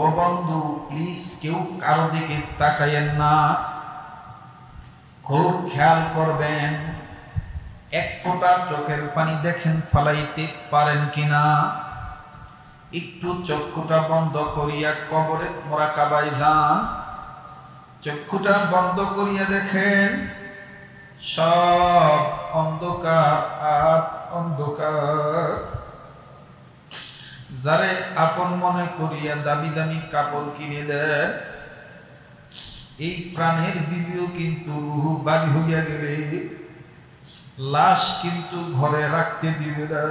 ও বন্ধু প্লিজ কেউ কারও দিকে তাকাইয়েন না। খুব খেয়াল করবেন, এক ফোঁটা চোখের পানি দেখেন ফালাইতে পারেন কিনা। একটু চক্ষুটা বন্ধ করিয়া কবরে মোরাকাবাই যান। চক্ষুটা বন্ধ করিয়া দেখেন, সব অন্ধকার আর অন্ধকার। যারে আপন মনে করিয়া দামি দামি কাপড় কিনে দেন এই প্রাণের বিবিও কিন্তু রুহু বাড়ি হইয়া গেলে, লাশ কিন্তু ঘরে রাখতে দিবে না।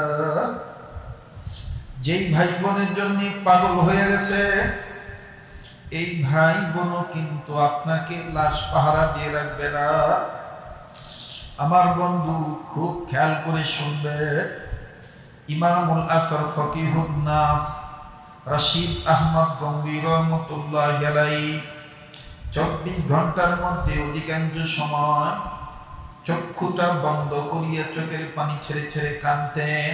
যেই ভাই বোনের জন্য পাগল হয়ে গেছে, এই ভাই বোনও কিন্তু আপনাকে লাশ পাহারা দিয়ে রাখবে না। আমার বন্ধু খুব খেয়াল করে শুনবে। ইমামুল আসর ফকিহুন নাস, রশিদ আহমদ গম্ভীর রহমতুল্লাহ আলাই চব্বিশ ঘণ্টার মধ্যে অধিকাংশ সময় চক্ষুটা বন্ধ করিয়া চোখের পানি ছেড়ে ছেড়ে কানতেন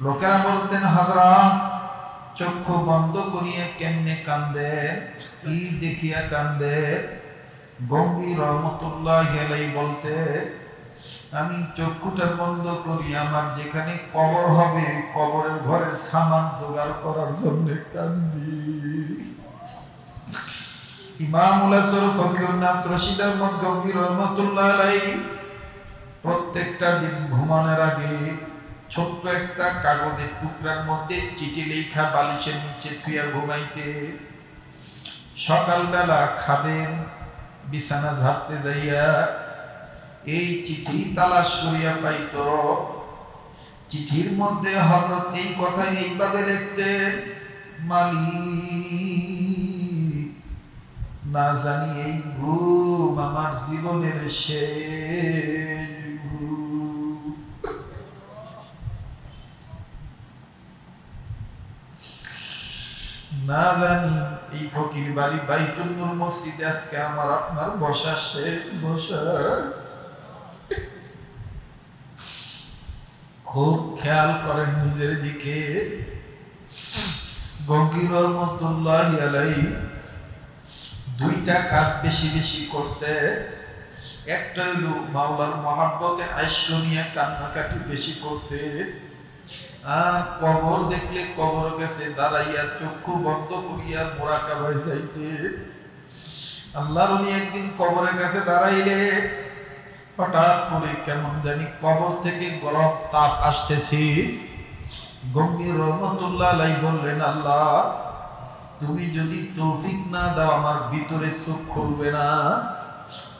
লোকেরা বলতেন হাজরা চক্ষু বন্ধ করিয়া কেমনে কান্দে কি দেখিয়া কান্দে গম্ভীর রহমতুল্লাহ গেলেই বলতে আমি চক্ষুটা বন্ধ করি, আমার যেখানে কবর হবে, কবরের ঘরের সামান জোগাড় করার জন্য কান্দি। প্রত্যেকটা দিন ঘুমানোর আগে ছোট্ট একটা কাগজের টুকরার মধ্যে চিঠি লেখা বালিশের নিচে থুইয়া ঘুমাইতে। সকালবেলা খাদেন বিছানা ঝাড়তে যাইয়া এই চিঠি তালাশ করিয়া পাইত। চিঠির মধ্যে হজরত এই কথা এইভাবে লিখতে মালিক, না জানি এই ঘুম আমার জীবনের শেষ না জানি এই ফকির বাড়ি বাইতুল মসজিদে আজকে আমার আপনার বসা শেষ বসা। খুব খেয়াল করেন নিজের দিকে। রহমতুল্লাহ আলাই দুইটা কাজ বেশি বেশি করতে। একটা মাওলার মহাব্বতে নিয়ে কান্নাকাটি বেশি করতে। আর কবর দেখলে কবর কাছে দাঁড়াইয়া চক্ষু বন্ধ করিয়া মোরাকাবাই যাইতে। আল্লাহর উনি একদিন কবরের কাছে দাঁড়াইলে হঠাৎ করে কেমন জানি কবর থেকে গরম তাপ আসতেছি। গঙ্গির রহমতুল্লাহ বললেন, আল্লাহ, তুমি যদি তৌফিক না দাও, আমার ভিতরে চোখ খুলবে না।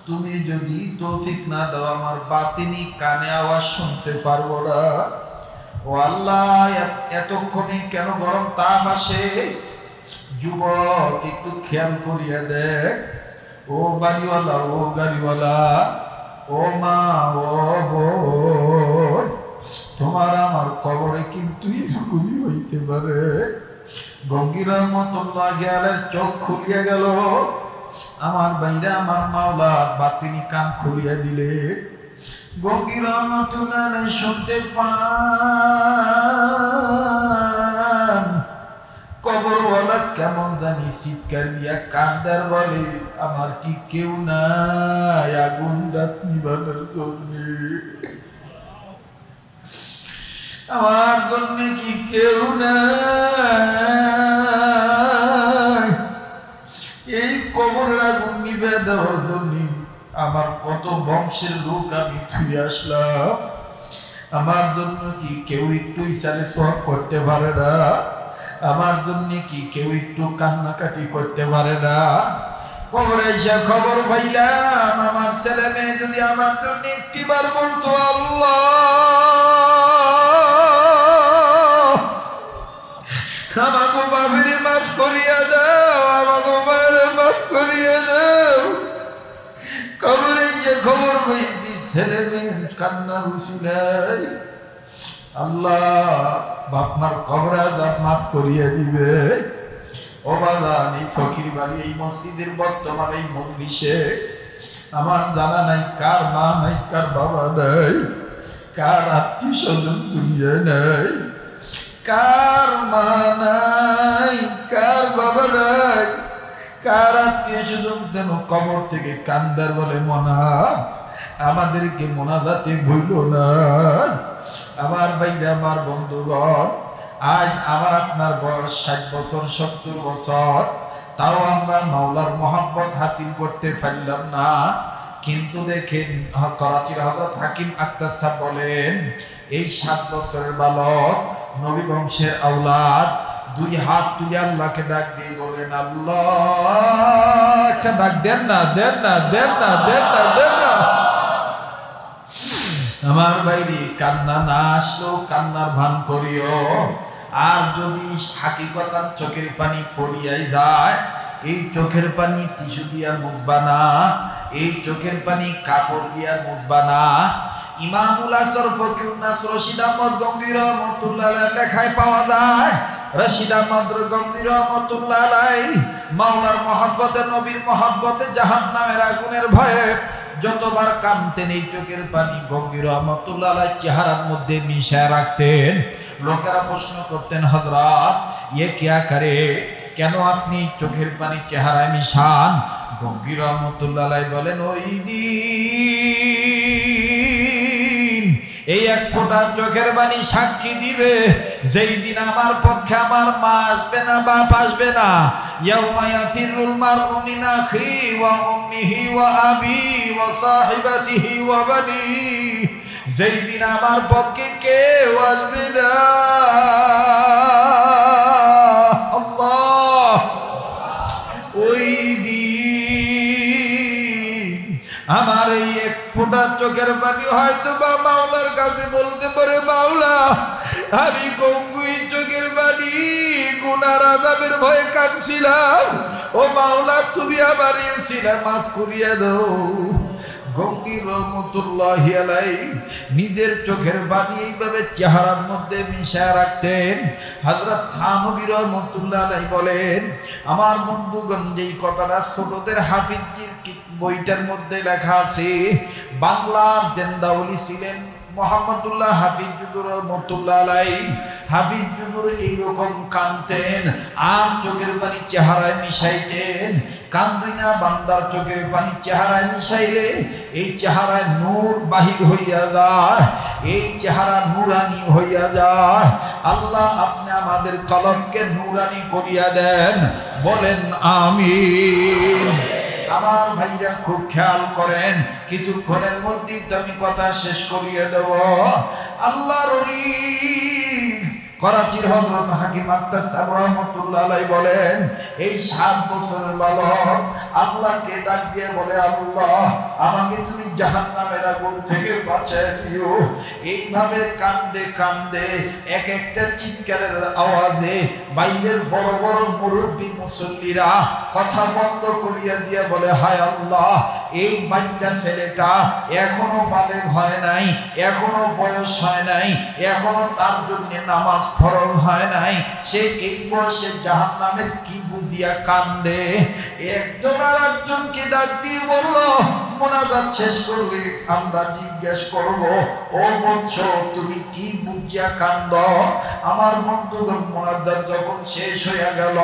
তুমি যদি তৌফিক না দাও, আমার বাতিনি কানে আওয়াজ শুনতে পারব না। ও আল্লাহ এতক্ষণে কেন গরম তাপ আসে? যুবক, একটু খেয়াল করিয়া দেখ। ও বাড়িওয়ালা, ও গাড়িওয়ালা ও মা ও বোন তোমার আমার কবরে কিন্তু এরকমই হইতে পারে। গঙ্গির রহমতুল্লাহ গেলের চোখ খুলিয়া গেল। আমার বাইরে আমার মাওলা বাতিনি কান খুলিয়া দিলে। গঙ্গির রহমতুল্লাহ শুনতে পান। কবরওয়ালা কেমন জানি চিৎকার দিয়া কান্দার বলে। আমার কি কেউ নাই আগুন নিবানোর জন্যে? আমার জন্য কি কেউ নাই? এই কবরের আগুন নিবে দেওয়ার জন্য আমার কত বংশের লোক আমি থুই আসলাম। আমার জন্য কি কেউ একটু ইসারে সব করতে পারে না? আমার জন্য কি কেউ একটু কান্নাকাটি করতে পারে না? কবরে এসে খবর পাইলাম, আমার ছেলে মেয়ে যদি আমার জন্য একটিবার বলতো, আল্লাহ, আমাকে বাবিরে মাফ করিয়া দাও, আমাকে মারে মাফ করিয়া দাও। কবরে গিয়ে খবর পেয়েছি ছেলে মেয়ের কান্না রুচি নাই। আল্লাহ বাপমার কবরে আজাব মাফ করিয়া দিবে। ও বাজান এই ফকির বাড়ি, এই মসজিদের বর্তমান এই মজলিসে আমার জানা নাই কার মা নাই, কার বাবা নাই, কার আত্মীয় স্বজন দুনিয়ায় নাই, কার মা নাই, কার বাবা নাই, কার আত্মীয় স্বজন যেন কবর থেকে কান্দার বলে মনা, আমাদেরকে মোনাজাতে ভুল না। আমার ভাইরা, আমার বন্ধুগণ আজ আমার আপনার বয়স ষাট বছর, সত্তর বছর। তাও আমরা মাওলার মোহাম্মত হাসিল করতে পারলাম না। কিন্তু দেখেন করাচির হজরত হাকিম আক্তার সাহ বলেন, এই সাত বছরের বালক, নবী বংশের আওলাদ, দুই হাত তুলে আল্লাহকে ডাক দিয়ে বলেন আল্লাহ একটা ডাক দেন না দেন না দেন না দেন না দেন না। আমার বাইরে কান্না না আসলেও কান্নার ভান করিও। আর যদি হাকিকতার চোখের পানি পড়িয়াই যায়, এই চোখের পানি টিস্যু দিয়া মুছবা না, এই চোখের পানি কাপড় দিয়া মুছবা না। পাওয়া যায় জাহান ভয়ে যতবার কামতেন এই চোখের পানি গম্ভীর রহমতুল্লাহ চেহারার মধ্যে মিশায় রাখতেন। লোকেরা প্রশ্ন করতেন হজরত ইয়ে কিয়া করে? কেন আপনি চোখের পানি চেহারায় মিশান? গম্ভীর রহমতুল্লাহ বলেন, ওই দিন, এই এক ফোঁটা চোখের বাণী সাক্ষী দিবে। যেই দিন আমার পক্ষে আমার মা আসবে না, বাপ আসবে না। ইয়াউমা ইয়াফিরুল মারউ মিন আখিহি ওয়া উম্মিহি ওয়া আবি ওয়া সাহিবাতিহি ওয়া বানি যেই দিন আমার পক্ষে কেউ আসবে না। ওই দিন আমার এই এক ফোঁটা চোখের পানি হয়তো বা মাওলার কাছে বলতে পারে, মাওলা, আমি গঙ্গুই চোখের পানি, গুনার আজাবের ভয়ে কাটছিলাম ও মাওলা, তুমি আমার ছিলাম মাফ করিয়া দাও। গঙ্গি রহমতুল্লাহ আলাই নিজের চোখের বাণী এইভাবে চেহারার মধ্যে মিশায় রাখতেন। হাজরত থানবী রহমতুল্লাহ আলাই বলেন, আমার বন্ধুগণ, যেই কথাটা ছোটদের হাফিজির বইটার মধ্যে লেখা আছে, বাংলার জেন্দাউলি ছিলেন মোহাম্মদুল্লাহ হাফিজুদুর রহমতুল্লাহ আলাই হাফিজুদুর এইরকম কানতেন আর চোখের পানি চেহারায় মিশাইতেন কান্দুই না বান্দার চোখের পানি চেহারায় মিশাইলে, এই চেহারায় নূর বাহির হইয়া যায়, এই চেহারা নুরানি হইয়া যায়। আল্লাহ আপনি আমাদের কলমকে নুরানি করিয়া দেন, বলেন আমিন। আমার ভাইরা খুব খেয়াল করেন, কিছুক্ষণের মধ্যেই তো আমি কথা শেষ করিয়ে দেব। আল্লাহ রবি করাচির হজরত হাকিম আক্তার সাহেব রহমতুল্লাহ বলেন, এই সাত বছরের বালক আল্লাহকে ডাক দিয়ে বলে, আল্লাহ, আমাকে তুমি জাহান নামের আগুন থেকে বাঁচায় দিও। এইভাবে কান্দে কান্দে, এক একটা চিৎকারের আওয়াজে বাইরের বড় বড় মুরব্বী মুসল্লিরা কথা বন্ধ করিয়া দিয়ে বলে, হায় আল্লাহ, এই বাচ্চা ছেলেটা এখনও বালেগ হয় নাই, এখনও বয়স হয় নাই, এখনও তার জন্য নামাজ ফরজ হয় নাই। সে এই বয়সে জাহান নামের কি বুঝিয়া কান্দে? একজন আর একজনকে ডাক দিয়ে বলল, মোনাজাত শেষ করলে আমরা জিজ্ঞেস করব, ও বৎস তুমি কি বুঝিয়া কান্দ আমার বন্ধুগণ মোনাজাত যখন শেষ হইয়া গেল,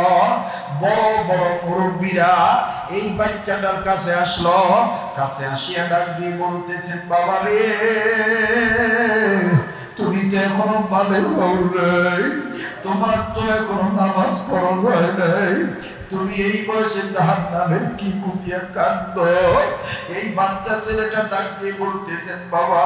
বড় বড় মুরব্বীরা এই বাচ্চাটার কাছে আসলো। কাছে আসিয়া ডাক দিয়ে বলতেছেন, বাবা রে, তুমি তো এখনও বালে হও নাই, তোমার তো এখনও নামাজ পড়া হয় নাই তুমি এই বয়সে জাহান নামের কি বুঝিয়া কান্দ? এই বাচ্চা ছেলেটা ডাক দিয়ে বলতেছেন, বাবা,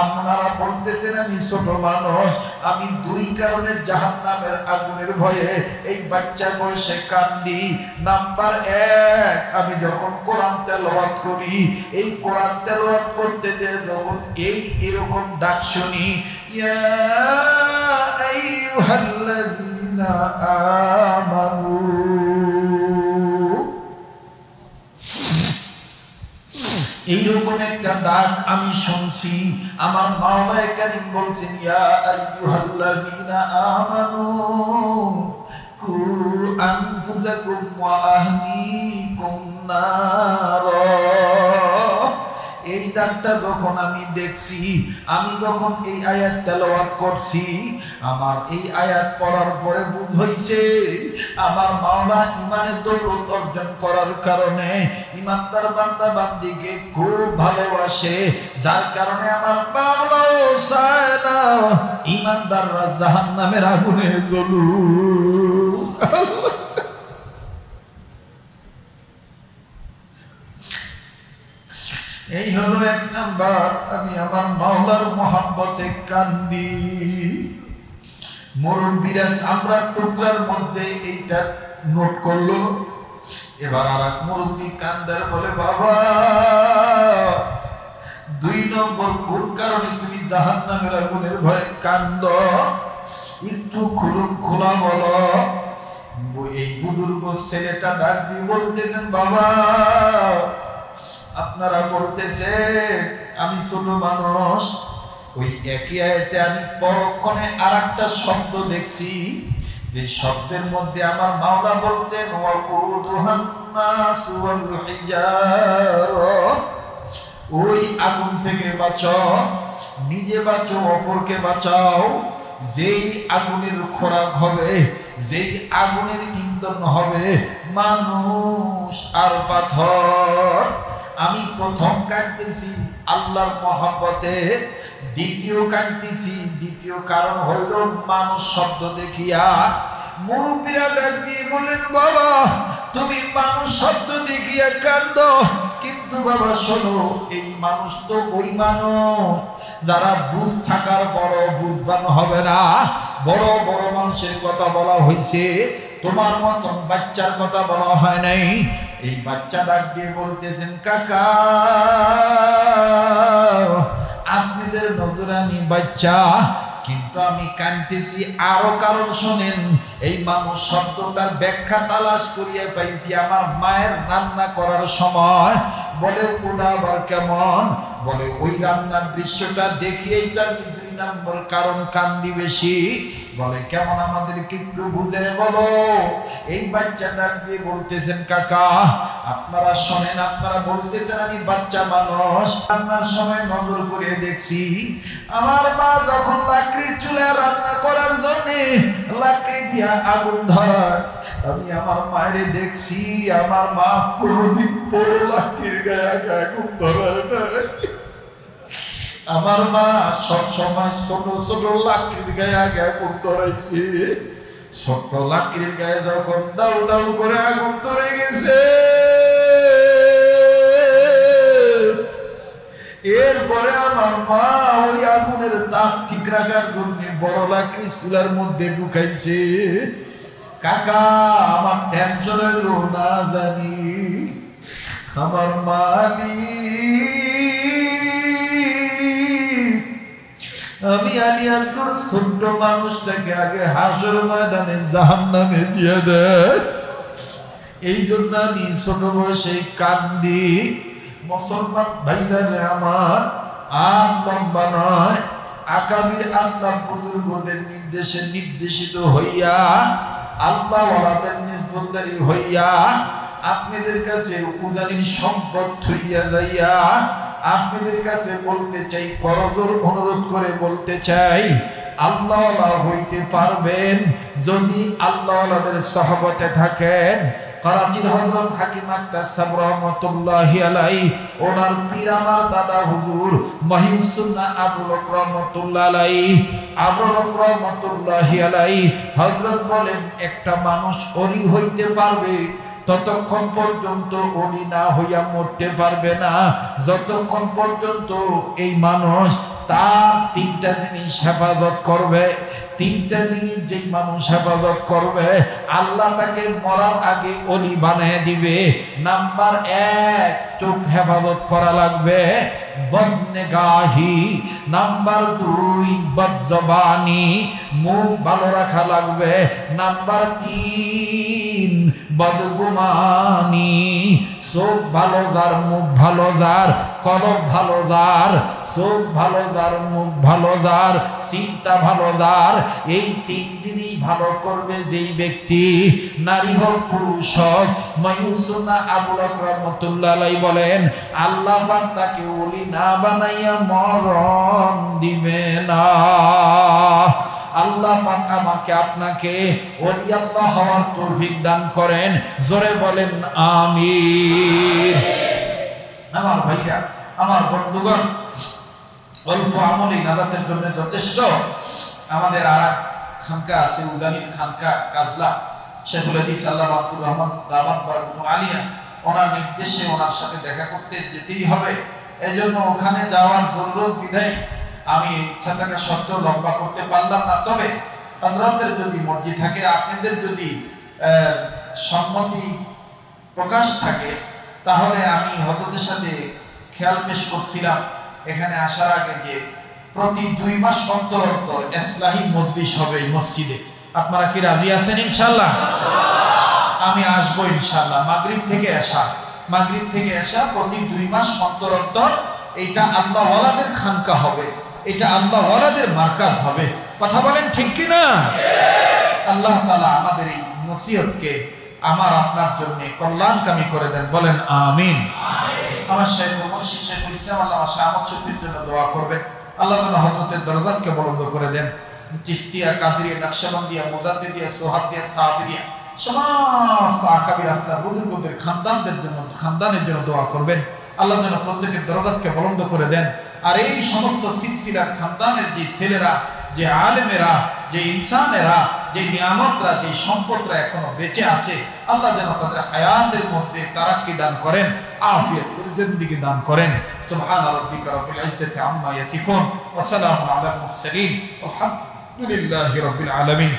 আপনারা বলতেছেন আমি ছোট মানুষ। আমি দুই কারণে জাহান নামের আগুনের ভয়ে এই বাচ্চার বয়সে কান্দি। নাম্বার এক, আমি যখন কোরআন তেলাওয়াত করি, এই কোরআন তেলাওয়াত করতে যে যখন এই এরকম ডাক শুনি, ইয়া আইয়ুহাল্লাযীনা আমানু একটা ডাক আমি শুনছি। আমার মাওলায় কারিম বলছেন, ইয়া আইয়ুহাল্লাযীনা আমানু কু আনফুসাকুম ওয়া আহলিকুম নারা। চিৎকারটা যখন আমি দেখছি, আমি যখন এই আয়াত তেলাওয়াত করছি, আমার এই আয়াত পড়ার পরে বুঝ হইছে আমার মাওলা ইমানের দৌলত অর্জন করার কারণে ইমানদার বান্দা বান্দিকে খুব ভালোবাসে, যার কারণে আমার মাওলাও চায় না ইমানদাররা আগুনে জ্বলুক। এই হলো এক নাম্বার। আমি আমার মাওলার মহাব্বতে কান্দি। মুরব্বীরা চামড়ার টুকরার মধ্যে এইটা নোট করল। এবার আর মুরব্বী কান্দার বলে, বাবা, দুই নম্বর কোন কারণে তুমি জাহান নামের আগুনের ভয়ে কান্দ? একটু খুলুন, খোলা বলো। এই বুজুর্গ ছেলেটা ডাক দিয়ে বলতেছেন, বাবা আপনারা বলতেছে আমি ছোট মানুষ। ওই একই আয়তে আমি পরক্ষণে আর একটা শব্দ দেখছি। যে শব্দের মধ্যে আমার মাওলা নাসু ওই আগুন থেকে বাঁচাও, নিজে বাঁচো, অপরকে বাঁচাও। যেই আগুনের খোরাক হবে, যেই আগুনের ইন্ধন হবে, মানুষ আর পাথর আমি প্রথম কাটতেছি আল্লাহর মহাব্বতে, দ্বিতীয় কাটতেছি দ্বিতীয় কারণ হইল মানুষ শব্দ দেখিয়া মুরব্বীরা ডাক দিয়ে বললেন, বাবা, তুমি মানুষ শব্দ দেখিয়া কান্দ। কিন্তু বাবা, শোনো, এই মানুষ তো ওই মানুষ। যারা বুঝ থাকার বড় বুঝবান হবে না। বড় বড় মানুষের কথা বলা হয়েছে তোমার মতন বাচ্চার কথা বলা হয় নাই। এই বাচ্চা ডাক দিয়ে বলতেছেন কাকা আপনাদের নজরে আমি বাচ্চা, কিন্তু আমি কানতেছি আরও কারণ শোনেন। এই মানুষ শব্দটার ব্যাখ্যা তালাশ করিয়া পাইছি, আমার মায়ের রান্না করার সময়। বলে, ওটা আবার কেমন? বলে, ওই রান্নার দৃশ্যটা দেখিয়েই তো আমি দুই নম্বর কারণ কান্দি বেশি। বলে, কেমন আমাদেরকে একটু বুঝে বলো? এই বাচ্চাটা দিয়ে বলতেছেন কাকা? আপনারা শোনেন, আপনারা বলতেছেন আমি বাচ্চা মানুষ। রান্নার সময় নজর করে দেখছি, আমার মা যখন লাকড়ির চুলে রান্না করার জন্য লাকড়ি দিয়া আগুন ধরায়, আমি আমার মায়ের দেখছি, আমার মা কোনদিন পরে লাকড়ির গায়ে আগে আগুন ধরায় নাই। আমার মা সব সময় ছোট ছোট লাকড়ির গায়ে আগে আগুন ধরাইছে। ছোট লাকড়ির গায়ে যখন দাউ দাউ করে আগুন ধরে গেছে, এরপরে আমার মা ওই আগুনের তাপ ঠিক রাখার জন্য বড় লাকড়ি চুলার মধ্যে ঢুকাইছে। কাকা, আমার টেনশন হইল না জানি। আমার মালিক আমি আলিয়াতুর ছোট্ট মানুষটাকে আগে হাসর ময়দানে জাহান নামে দিয়ে দেয় এই জন্য আমি ছোট বয়সে কান্দি, মুসলমান ভাইরা আমার, আর লম্বা নয়, আকাবির আসলাম বুজুর্গদের নির্দেশে নির্দেশিত হইয়া আল্লাহ ওয়ালাদের নিসবতদারি হইয়া, আপনাদের কাছে উদারীন সম্পদ থইয়া যাইয়া আপনাদের কাছে বলতে চাই, করজোর অনুরোধ করে বলতে চাই আল্লাহ হইতে পারবেন যদি আল্লাহদের সহবতে থাকেন। দাদা হুজুর মহিউসুন্না আবু বকর রহমাতুল্লাহ আলাইহি, আবু বকর রহমাতুল্লাহি আলাইহি, হযরত বলেন, একটা মানুষ অলি হইতে পারবে। ততক্ষণ পর্যন্ত অলি না হইয়া মরতে পারবে না। যতক্ষণ পর্যন্ত এই মানুষ তার তিনটা জিনিস হেফাজত করবে, তিনটা জিনিস যেই মানুষ হেফাজত করবে, আল্লাহ তাকে মরার আগে অলি বানিয়ে দিবে। নাম্বার এক, চোখ হেফাজত করা লাগবে নাম্বার দুই, বদজবানি। মুখ ভালো রাখা লাগবে। নাম্বার তিন বদগুমানি। চোখ ভালো যার, মুখ ভালো যার, কলব ভালো যার, চোখ ভালো যার, মুখ ভালো যার, চিন্তা ভালো যার, এই তিন দিনই ভালো করবে যেই ব্যক্তি। নারী হোক, পুরুষ হোক ময়ুসুনা আবুল রহমতুল্লাহ বলেন, আল্লাহ তাকে ওলি না বানাইয়া মরণ দিবে না। আল্লাহ পাক আমাকে আপনাকে ওলি আল্লাহ হওয়ার তৌফিক দান করেন। জোরে বলেন, আমিন। আমার ভাইয়া, আমার বন্ধুগণ, অল্প আমলি নাজাতের জন্য যথেষ্ট। আমাদের আর খানকা আছে, উজানির খানকা, কাজলা, শেখুল হাদিস, আল্লাহ আব্দুর রহমান দাবান বারকুম আলিয়া, ওনার নির্দেশে ওনার সাথে দেখা করতে যেতেই হবে। এজন্য ওখানে যাওয়ার জরুরত বিধায় আমি ইচ্ছা থাকা সত্ত্বেও লম্বা করতে পারলাম না। তবে হজরতের যদি মর্জি থাকে, আপনাদের যদি সম্মতি প্রকাশ থাকে, তাহলে আমি হজরতের সাথে খেয়াল পেশ করছিলাম এখানে আসার আগে যে প্রতি দুই মাস অন্তর অন্তর এসলাহি মজলিস হবে মসজিদে। আপনারা কি রাজি আছেন ইনশাল্লাহ আমি আসব ইনশাল্লাহ মাগরিব থেকে আসা। মাগরিব থেকে আসা প্রতি দুই মাস অন্তর অন্তর এটা আল্লাহ ওয়ালাদের খানকা হবে। এটা আল্লাহ ওয়ালাদের মার্কাজ হবে। কথা বলেন ঠিক কি না আল্লাহ তাআলা আমাদের এই নসিহতকে আমার, আপনার জন্য কল্যাণকামী করে দেন। বলেন আমিন। আমার শেখ মুর্শিদ শেখুল ইসলাম আল্লাহ শাহ আহমদ শফির জন্য দোয়া করবেন। আল্লাহ যেন হজরতের দরজাতকে বলন্দ করে দেন। চিস্তিয়া কাদরিয়া, নকশবন্দিয়া, মুজাদ্দিদিয়া সোহাদিয়া সাহাবিয়া সমস্ত আকাবির আসলাম বুজুর্গদের খানদানদের জন্য, খানদানের জন্য দোয়া করবেন। আল্লাহ যেন প্রত্যেকের দরজাতকে বলন্দ করে দেন। আর এই সমস্ত সিলসিলার খানদানের যে ছেলেরা, যে আলেমেরা, যে ইনসানেরা, যে নিয়ামতরা, যে সম্পদরা এখনও বেঁচে আছে, আল্লাহ যেন তাদের হায়াতের মধ্যে তারাক্কি দান করেন আফিয়ত জিন্দিগি দান করেন। সুবহান রাব্বিকা রাব্বিল ইজ্জাতি আম্মা ইয়াসিফুন, ওয়া সালামুন আলাল মুরসালিন আলহামদুলিল্লাহি আলামিন।